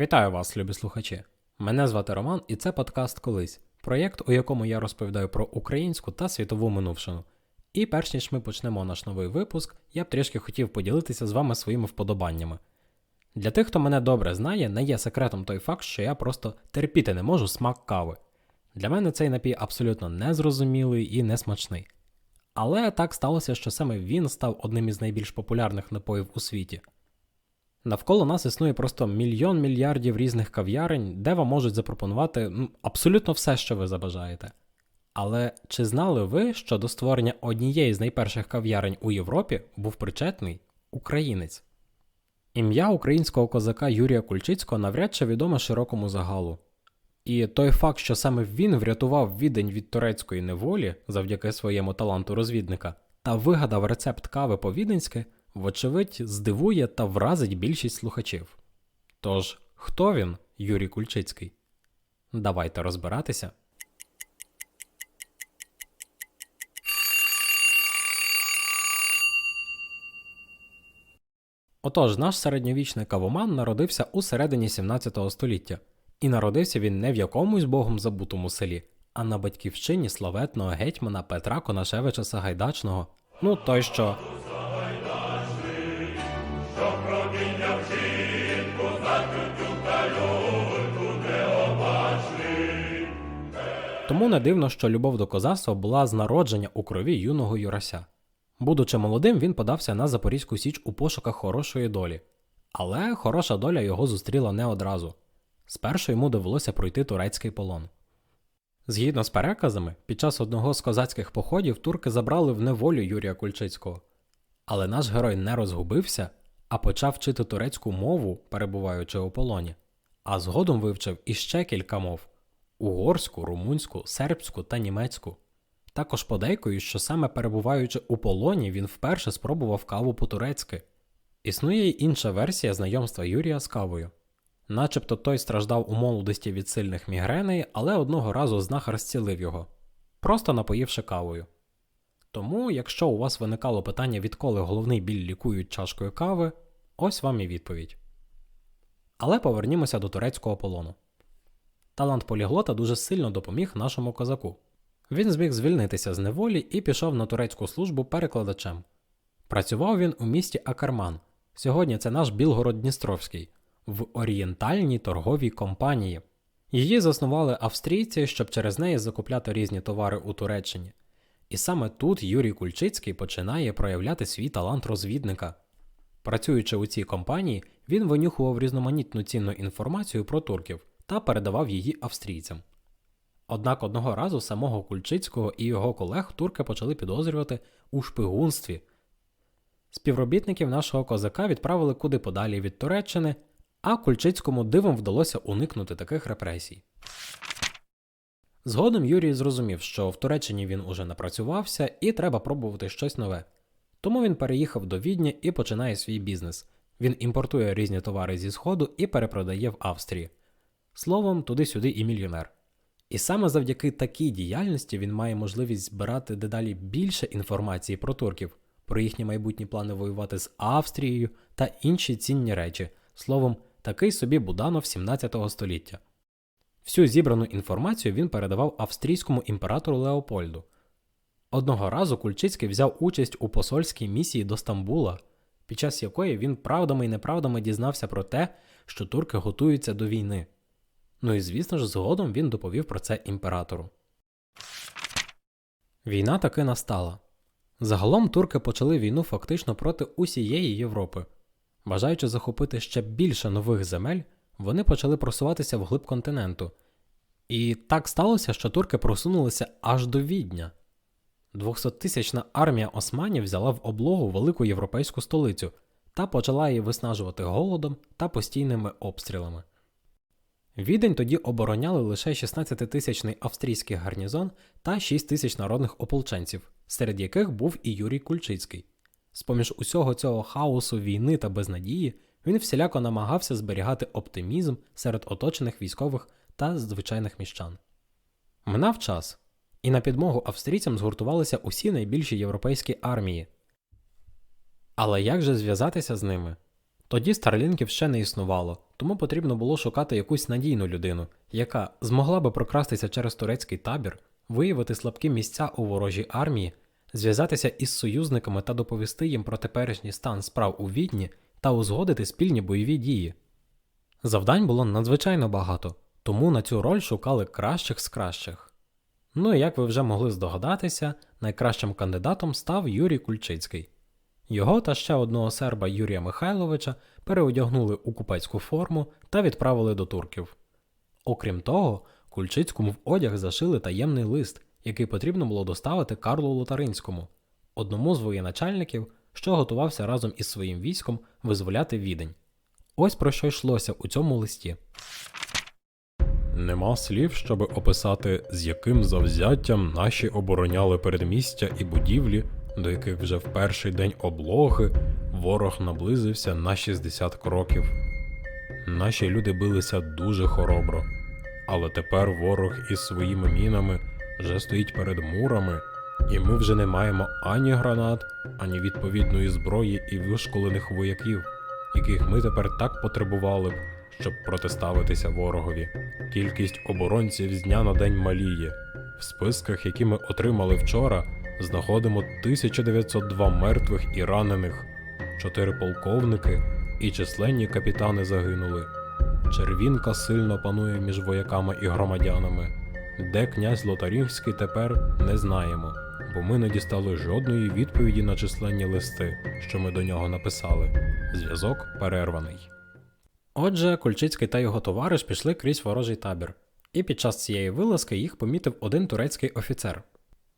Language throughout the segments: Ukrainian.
Вітаю вас, любі слухачі. Мене звати Роман, і це подкаст Колись, проєкт, у якому я розповідаю про українську та світову минувшину. І перш ніж ми почнемо наш новий випуск, я б трішки хотів поділитися з вами своїми вподобаннями. Для тих, хто мене добре знає, не є секретом той факт, що я просто терпіти не можу смак кави. Для мене цей напій абсолютно незрозумілий і несмачний. Але так сталося, що саме він став одним із найбільш популярних напоїв у світі. Навколо нас існує просто мільйон мільярдів різних кав'ярень, де вам можуть запропонувати ну, абсолютно все, що ви забажаєте. Але чи знали ви, що до створення однієї з найперших кав'ярень у Європі був причетний українець? Ім'я українського козака Юрія Кульчицького навряд чи відоме широкому загалу. І той факт, що саме він врятував відень від турецької неволі завдяки своєму таланту розвідника та вигадав рецепт кави по-віденськи, вочевидь, здивує та вразить більшість слухачів. Тож, хто він, Юрій Кульчицький? Давайте розбиратися. Отож, наш середньовічний кавоман народився у середині 17 століття, і народився він не в якомусь богом забутому селі, а на батьківщині славетного гетьмана Петра Конашевича Сагайдачного. Ну той що. Тому не дивно, що любов до козацтва була з народження у крові юного Юрася. Будучи молодим, він подався на Запорізьку Січ у пошуках хорошої долі. Але хороша доля його зустріла не одразу. Спершу йому довелося пройти турецький полон. Згідно з переказами, під час одного з козацьких походів турки забрали в неволю Юрія Кульчицького. Але наш герой не розгубився, а почав вчити турецьку мову, перебуваючи у полоні, а згодом вивчив іще кілька мов угорську, румунську, сербську та німецьку. Також подейкують, що саме перебуваючи у полоні, він вперше спробував каву по-турецьки. Існує й інша версія знайомства Юрія з кавою. Начебто той страждав у молодості від сильних мігреней, але одного разу знахар зцілив його, просто напоївши кавою. Тому, якщо у вас виникало питання, відколи головний біль лікують чашкою кави, ось вам і відповідь. Але повернімося до турецького полону. Талант поліглота дуже сильно допоміг нашому козаку. Він зміг звільнитися з неволі і пішов на турецьку службу перекладачем. Працював він у місті Акарман. Сьогодні це наш Білгород-Дністровський, в орієнтальній торговій компанії. Її заснували австрійці, щоб через неї закупляти різні товари у Туреччині. І саме тут Юрій Кульчицький починає проявляти свій талант розвідника. Працюючи у цій компанії, він винюхував різноманітну цінну інформацію про турків та передавав її австрійцям. Однак одного разу самого Кульчицького і його колег турки почали підозрювати у шпигунстві. Співробітників нашого козака відправили куди подалі від Туреччини, а Кульчицькому дивом вдалося уникнути таких репресій. Згодом Юрій зрозумів, що в Туреччині він уже напрацювався і треба пробувати щось нове. Тому він переїхав до Відня і починає свій бізнес. Він імпортує різні товари зі Сходу і перепродає в Австрії. Словом, туди-сюди і мільйонер. І саме завдяки такій діяльності він має можливість збирати дедалі більше інформації про турків, про їхні майбутні плани воювати з Австрією та інші цінні речі, словом, такий собі Буданов 17 століття. Всю зібрану інформацію він передавав австрійському імператору Леопольду. Одного разу Кульчицький взяв участь у посольській місії до Стамбула, під час якої він правдами і неправдами дізнався про те, що турки готуються до війни. Ну і звісно ж, згодом він доповів про це імператору. Війна таки настала. Загалом турки почали війну фактично проти усієї Європи. Бажаючи захопити ще більше нових земель, вони почали просуватися вглиб континенту. І так сталося, що турки просунулися аж до Відня. 200-тисячна армія османів взяла в облогу велику європейську столицю та почала її виснажувати голодом та постійними обстрілами. Відень тоді обороняли лише 16-тисячний австрійський гарнізон та 6 тисяч народних ополченців, серед яких був і Юрій Кульчицький. З-поміж усього цього хаосу війни та безнадії він всіляко намагався зберігати оптимізм серед оточених військових та звичайних міщан. Минав час, і на підмогу австрійцям згуртувалися усі найбільші європейські армії. Але як же зв'язатися з ними? Тоді старлінків ще не існувало, тому потрібно було шукати якусь надійну людину, яка змогла би прокрастися через турецький табір, виявити слабкі місця у ворожій армії, зв'язатися із союзниками та доповісти їм про теперішній стан справ у Відні та узгодити спільні бойові дії. Завдань було надзвичайно багато, тому на цю роль шукали кращих з кращих. Ну і як ви вже могли здогадатися, найкращим кандидатом став Юрій Кульчицький. Його та ще одного серба Юрія Михайловича переодягнули у купецьку форму та відправили до турків. Окрім того, Кульчицькому в одяг зашили таємний лист, який потрібно було доставити Карлу Лотаринському, одному з воєначальників, що готувався разом із своїм військом визволяти відень. Ось про що йшлося у цьому листі. Нема слів, щоб описати, з яким завзяттям наші обороняли передмістя і будівлі, до яких вже в перший день облоги ворог наблизився на 60 кроків. Наші люди билися дуже хоробро, але тепер ворог із своїми мінами вже стоїть перед мурами, і ми вже не маємо ані гранат, ані відповідної зброї і вишколених вояків, яких ми тепер так потребували б, щоб протиставитися ворогові. Кількість оборонців з дня на день маліє. В списках, які ми отримали вчора, знаходимо 1902 мертвих і ранених, 4 полковники і численні капітани загинули. Червінка сильно панує між вояками і громадянами. Де князь Лотарівський тепер не знаємо, бо ми не дістали жодної відповіді на численні листи, що ми до нього написали. Зв'язок перерваний. Отже, Кульчицький та його товариш пішли крізь ворожий табір, і під час цієї вилазки їх помітив один турецький офіцер.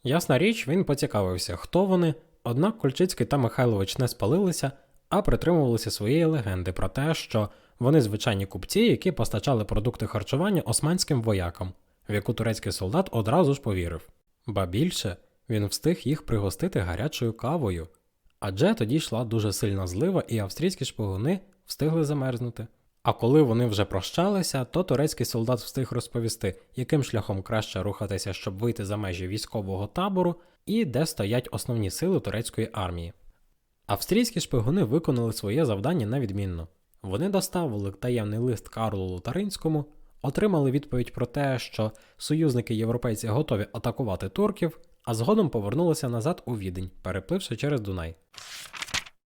Ясна річ, він поцікавився, хто вони, однак Кульчицький та Михайлович не спалилися, а притримувалися своєї легенди про те, що вони звичайні купці, які постачали продукти харчування османським воякам, в яку турецький солдат одразу ж повірив. Ба більше, він встиг їх пригостити гарячою кавою, адже тоді йшла дуже сильна злива, і австрійські шпигуни встигли замерзнути. А коли вони вже прощалися, то турецький солдат встиг розповісти, яким шляхом краще рухатися, щоб вийти за межі військового табору, і де стоять основні сили турецької армії. Австрійські шпигуни виконали своє завдання невідмінно. Вони доставили таємний лист Карлу Лотаринському, отримали відповідь про те, що союзники європейці готові атакувати турків, а згодом повернулися назад у відень, перепливши через Дунай.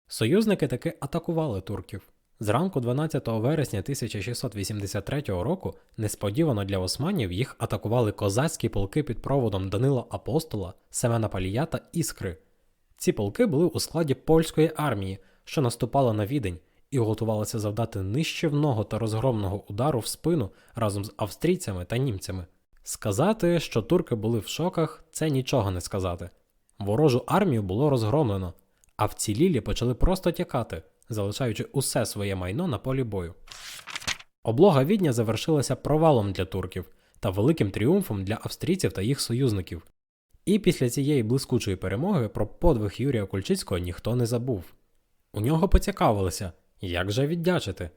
Союзники таки атакували турків. Зранку 12 вересня 1683 року несподівано для османів їх атакували козацькі полки під проводом Данила Апостола, Семена Палія та Іскри. Ці полки були у складі польської армії, що наступала на відень, і готувалися завдати нищівного та розгромного удару в спину разом з австрійцями та німцями. Сказати, що турки були в шоках, це нічого не сказати. Ворожу армію було розгромлено, а вцілілі почали просто тікати, залишаючи усе своє майно на полі бою. Облога відня завершилася провалом для турків та великим тріумфом для австрійців та їх союзників. І після цієї блискучої перемоги про подвиг Юрія Кульчицького ніхто не забув. У нього поцікавилися, як же віддячити.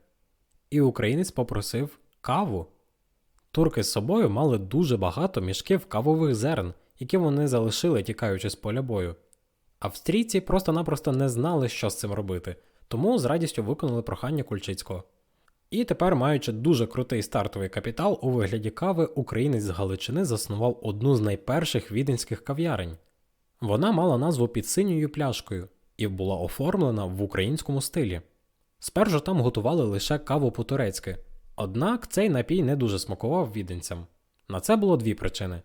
І українець попросив каву. Турки з собою мали дуже багато мішків кавових зерн, які вони залишили, тікаючи з поля бою. Австрійці просто-напросто не знали, що з цим робити, тому з радістю виконали прохання Кульчицького. І тепер, маючи дуже крутий стартовий капітал у вигляді кави, українець з Галичини заснував одну з найперших віденських кав'ярень. Вона мала назву під синьою пляшкою і була оформлена в українському стилі. Спершу там готували лише каву по-турецьки, однак цей напій не дуже смакував віденцям. На це було дві причини: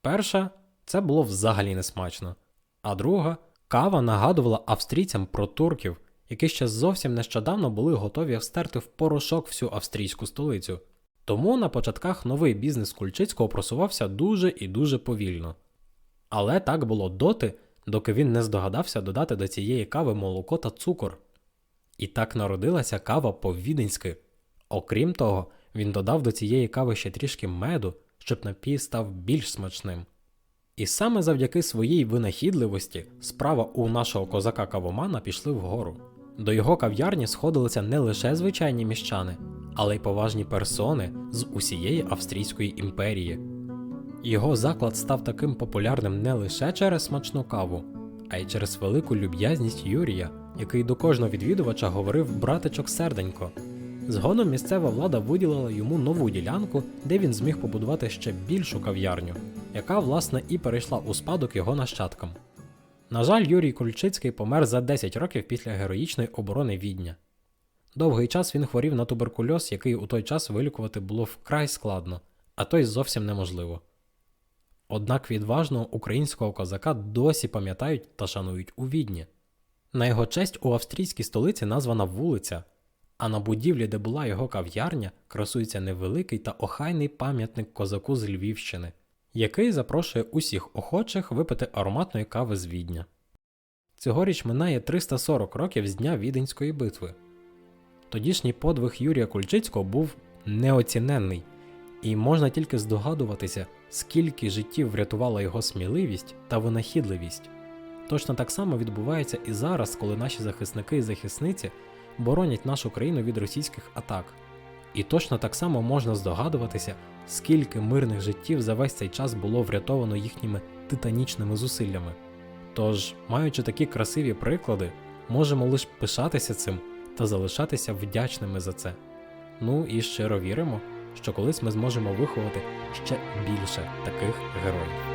перша це було взагалі несмачно, а друга кава нагадувала австрійцям про турків, які ще зовсім нещодавно були готові встерти в порошок всю австрійську столицю. Тому на початках новий бізнес Кульчицького просувався дуже і дуже повільно. Але так було доти, доки він не здогадався додати до цієї кави молоко та цукор. І так народилася кава по-віденськи. Окрім того, він додав до цієї кави ще трішки меду, щоб напій став більш смачним. І саме завдяки своїй винахідливості справа у нашого козака Кавомана пішли вгору. До його кав'ярні сходилися не лише звичайні міщани, але й поважні персони з усієї Австрійської імперії. Його заклад став таким популярним не лише через смачну каву, а й через велику люб'язність Юрія, який до кожного відвідувача говорив братичок серденько. Згодом місцева влада виділила йому нову ділянку, де він зміг побудувати ще більшу кав'ярню, яка, власне, і перейшла у спадок його нащадкам. На жаль, Юрій Кульчицький помер за 10 років після героїчної оборони Відня. Довгий час він хворів на туберкульоз, який у той час вилікувати було вкрай складно, а то й зовсім неможливо. Однак відважного українського козака досі пам'ятають та шанують у Відні. На його честь у австрійській столиці названа вулиця, а на будівлі, де була його кав'ярня, красується невеликий та охайний пам'ятник козаку з Львівщини, який запрошує усіх охочих випити ароматної кави з Відня. Цьогоріч минає 340 років з дня Віденської битви. Тодішній подвиг Юрія Кульчицького був неоціненний, і можна тільки здогадуватися, скільки життів врятувала його сміливість та винахідливість. Точно так само відбувається і зараз, коли наші захисники і захисниці боронять нашу країну від російських атак. І точно так само можна здогадуватися, скільки мирних життів за весь цей час було врятовано їхніми титанічними зусиллями. Тож, маючи такі красиві приклади, можемо лише пишатися цим та залишатися вдячними за це. Ну і щиро віримо, що колись ми зможемо виховати ще більше таких героїв.